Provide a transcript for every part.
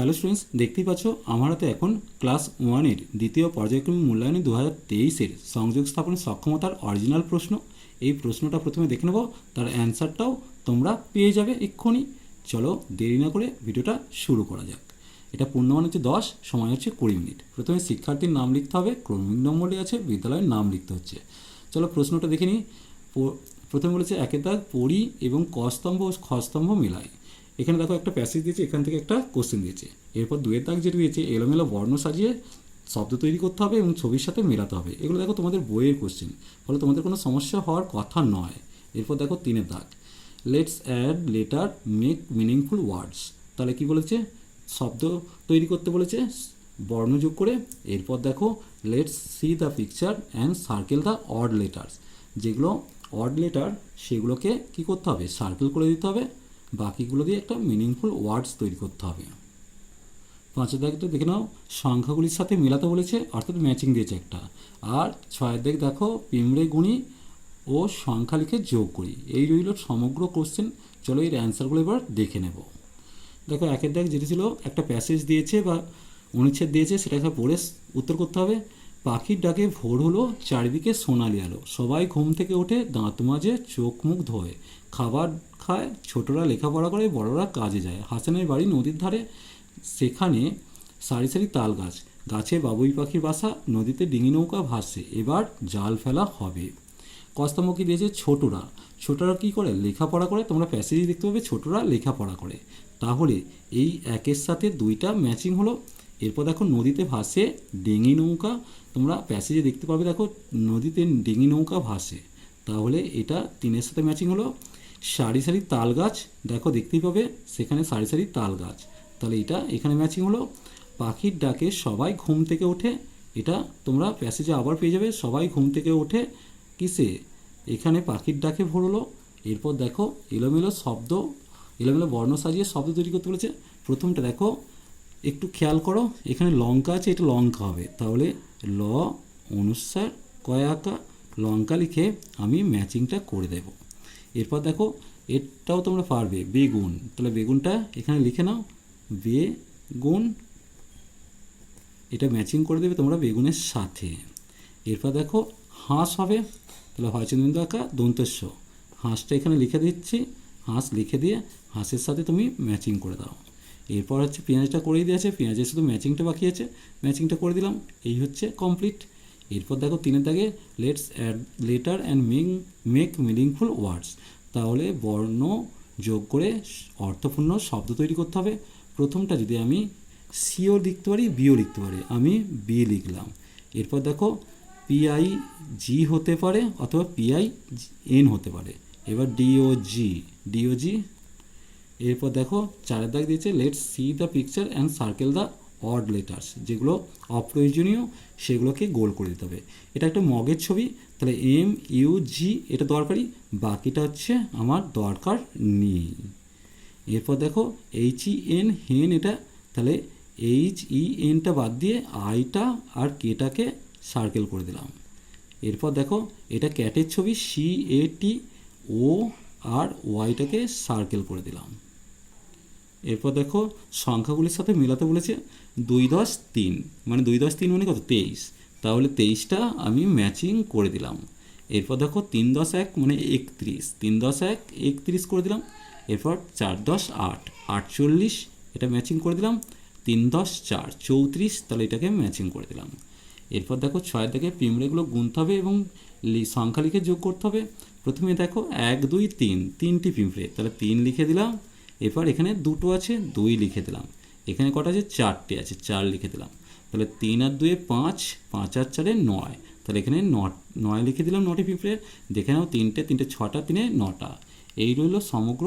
Hello students দেখতেই পাচ্ছ, আমার হাতে এখন ক্লাস ওয়ানের দ্বিতীয় পর্যায়ক্রমিক মূল্যায়নে দু হাজার তেইশের সংযোগ স্থাপনের সক্ষমতার অরিজিনাল প্রশ্ন। এই প্রশ্নটা প্রথমে দেখে নেব, তার অ্যান্সারটাও তোমরা পেয়ে যাবে এক্ষুনি। চলো দেরি না করে ভিডিওটা শুরু করা যাক। এটা পূর্ণমান হচ্ছে দশ, সময় হচ্ছে কুড়ি মিনিট। প্রথমে শিক্ষার্থীর নাম লিখতে হবে, ক্রমিক নম্বরে আছে, বিদ্যালয়ের নাম লিখতে হচ্ছে। চলো প্রশ্নটা দেখে নিই। প্রথমে বলেছে একের দাগ পড়ি এবং কস্তম্ভ ও খস্তম্ভ মেলায়। এখানে দেখো একটা প্যাসেজ দিয়েছে, এখান থেকে একটা কোশ্চেন দিয়েছে। এরপর দুয়ের দাগ যেটা দিয়েছে, এলোমেলো বর্ণ সাজিয়ে শব্দ তৈরি করতে হবে এবং ছবির সাথে মেলাতে হবে। এগুলো দেখো তোমাদের বইয়ের কোশ্চেন ফলে তোমাদের কোনো সমস্যা হওয়ার কথা নয়। এরপর দেখো তিনের দাগ। Let's add letter make meaningful words তাহলে কি বলেছে? শব্দ তৈরি করতে বলেছে, বর্ণ যোগ করে। এরপর দেখো let's see the picture and circle the odd letters যেগুলো অড লেটার সেগুলোকে কি করতে হবে? সার্কেল করে দিতে হবে। বাকিগুলো দিয়ে একটা মিনিংফুল ওয়ার্ডস তৈরি করতে হবে। পাঁচের দাগটা দেখে নাও, সংখ্যাগুলির সাথে মেলাতে বলেছে, অর্থাৎ ম্যাচিং দিয়েছে একটা। আর ছয়ের দিক দেখো, পিমড়ে গুণি ও সংখ্যা লিখে যোগ করি। এই রইল সমগ্র কোশ্চেন চলো এর অ্যান্সারগুলো এবার দেখে নেব। দেখো, একের দাগ যেটি ছিল, একটা প্যাসেজ দিয়েছে বা অনুচ্ছেদ দিয়েছে, সেটাকে পড়ে উত্তর করতে হবে। পাখির ডাকে ভোর হলো, চারিদিকে সোনালি আলো। সবাই ঘুম থেকে ওঠে দাঁত মাজে চোখ মুখ ধোয়। খাবার খায়, ছোটরা লেখাপড়া করে, বড়রা কাজে যায়। হাসানের বাড়ি নদীর ধারে, সেখানে সারি সারি তাল গাছ। গাছে বাবুই পাখির বাসা, নদীতে ডিঙি নৌকা ভাসছে। এবার জাল ফেলা হবে। কস্তম্ভ কি দিয়েছে ছোটরা। ছোটরা কি করে? লেখাপড়া করে? তোমরা প্যাসেজে দেখতে পাবে ছোটরা লেখাপড়া করে। তাহলে এই একের সাথে দুইটা ম্যাচিং হলো। এরপর দেখো নদীতে ভাসে ডিঙি নৌকা। তোমরা প্যাসেজে দেখতে পাবে দেখো, নদীতে ডিঙি নৌকা ভাসে। তাহলে এটা তিনের সাথে ম্যাচিং হলো। সারি সারি তাল গাছ, দেখো দেখতেই পাবে, সেখানে সারি সারি তাল গাছ। তাহলে এটা এখানে ম্যাচিং হলো। পাখির ডাকে সবাই ঘুম থেকে ওঠে। এটা তোমরা প্যাসেজে আবার পেয়ে যাবে, সবাই ঘুম থেকে ওঠে কিসে? এখানে পাখির ডাকে ভরলো। এরপর দেখো এলোমেলো শব্দ, এলোমেলো বর্ণ সাজিয়ে শব্দ তৈরি করতে বলেছে। প্রথমটা দেখো একটু খেয়াল করো, এখানে লঙ্কা আছে, এটা লঙ্কা হবে। তাহলে ল, অনুসার কয়াকা লঙ্কা লিখে আমি ম্যাচিংটা করে দেব। এরপর দেখো এটাও তোমরা পারবে, বেগুন। তাহলে বেগুনটা এখানে লিখে নাও, বেগুন, এটা ম্যাচিং করে দেবে তোমরা বেগুনের সাথে। এরপর দেখো, হাঁস হবে, তাহলে হয়চন্দ্র আঁকা দন্তস্য হাঁসটা এখানে লিখে দিচ্ছি, হাঁস লিখে দিয়ে হাঁসের সাথে তুমি ম্যাচিং করে দাও। এরপর হচ্ছে পেঁয়াজটা করেই দিয়েছে পেঁয়াজের শুধু ম্যাচিংটা বাকি আছে ম্যাচিংটা করে দিলাম, এই হচ্ছে কমপ্লিট এরপর দেখো তিনের দাগে let's add letter and make make meaningful words তাহলে বর্ণ যোগ করে অর্থপূর্ণ শব্দ তৈরি করতে হবে। প্রথমটা যদি আমি সিও লিখতে পারি বিও লিখতে পারি, আমি বি লিখলাম। এরপর দেখো পিআই জি হতে পারে অথবা পিআই এন হতে পারে। এবার ডিও জি ডিও জি এরপর দেখো চারের দাগ দিয়েছে let's see the picture and circle the odd letters যেগুলো অপ্রয়োজনীয়, সেগুলোকে গোল করে দিতে হবে। এটা একটা মগের ছবি, তাহলে এম ইউ জি এটা দরকারি, বাকিটা হচ্ছে আমার দরকার নেই। এরপর দেখো এইচ ই এন হেন এটা, তাহলে এইচ ই এনটা বাদ দিয়ে আইটা আর কেটাকে সার্কেল করে দিলাম। এরপর দেখো, এটা ক্যাটের ছবি সি এ টি ও আর ওয়াইটাকে সার্কেল করে দিলাম। এরপর দেখো, সংখ্যাগুলির সাথে মেলাতে বলেছে দুই দশ তিন। মানে দুই দশ তিন মানে কত? তেইশ। তাহলে তেইশটা আমি ম্যাচিং করে দিলাম। এরপর দেখো, তিন দশ এক মানে একত্রিশ। তিন দশ এক, একত্রিশ করে দিলাম। এরপর চার দশ আট। আটচল্লিশ, এটা ম্যাচিং করে দিলাম। তিন দশ চার, চৌত্রিশ, তাহলে এটাকে ম্যাচিং করে দিলাম। এরপর দেখো, ছয় থেকে পিমড়েগুলো গুনতে হবে এবং সংখ্যা লিখে যোগ করতে হবে। প্রথমে দেখো, এক, দুই, তিন, তিনটি পিঁপড়ে। তাহলে তিন লিখে দিলাম। এরপর এখানে দুটো আছে, দুই লিখে দিলাম। এখানে কটা আছে? চারটে আছে, চার লিখে দিলাম। তাহলে তিন আর দুয়ে পাঁচ পাঁচ আর চারে নয়। তাহলে এখানে নয় লিখে দিলাম নটি পিঁপড়ে। দেখে নাও, তিনটে তিনটে, ছটা, তিনে নটা। এই রইল সমগ্র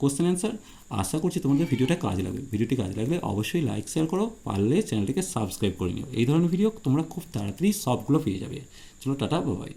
কোশ্চেন অ্যান্সার আশা করছি তোমাদের ভিডিওটা কাজে লাগবে। ভিডিওটি কাজে লাগলে অবশ্যই লাইক শেয়ার করো। পারলে চ্যানেলটিকে সাবস্ক্রাইব করে নিও। এই ধরনের ভিডিও তোমরা খুব তাড়াতাড়ি সবগুলো পেয়ে যাবে। চলো, টাটা বাবাই